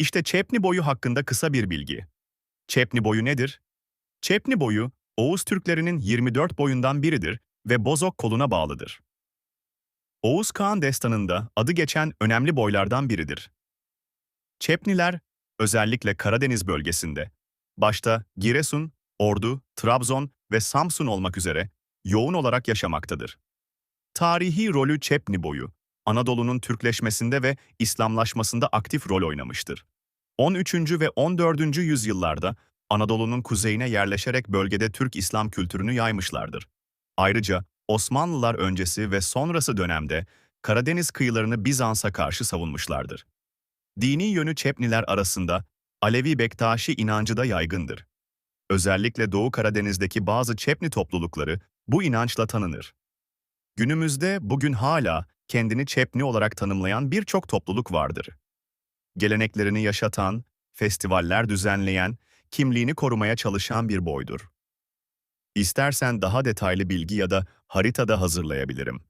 İşte Çepni boyu hakkında kısa bir bilgi. Çepni boyu nedir? Çepni boyu, Oğuz Türklerinin 24 boyundan biridir ve Bozok koluna bağlıdır. Oğuz Kağan destanında adı geçen önemli boylardan biridir. Çepniler, özellikle Karadeniz bölgesinde, başta Giresun, Ordu, Trabzon ve Samsun olmak üzere yoğun olarak yaşamaktadır. Tarihi rolü Çepni boyu, Anadolu'nun Türkleşmesinde ve İslamlaşmasında aktif rol oynamıştır. 13. ve 14. yüzyıllarda Anadolu'nun kuzeyine yerleşerek bölgede Türk İslam kültürünü yaymışlardır. Ayrıca Osmanlılar öncesi ve sonrası dönemde Karadeniz kıyılarını Bizans'a karşı savunmuşlardır. Dini yönü Çepniler arasında Alevi Bektaşi inancı da yaygındır. Özellikle Doğu Karadeniz'deki bazı Çepni toplulukları bu inançla tanınır. Günümüzde bugün hala kendini Çepni olarak tanımlayan birçok topluluk vardır. Geleneklerini yaşatan, festivaller düzenleyen, kimliğini korumaya çalışan bir boydur. İstersen daha detaylı bilgi ya da haritada hazırlayabilirim.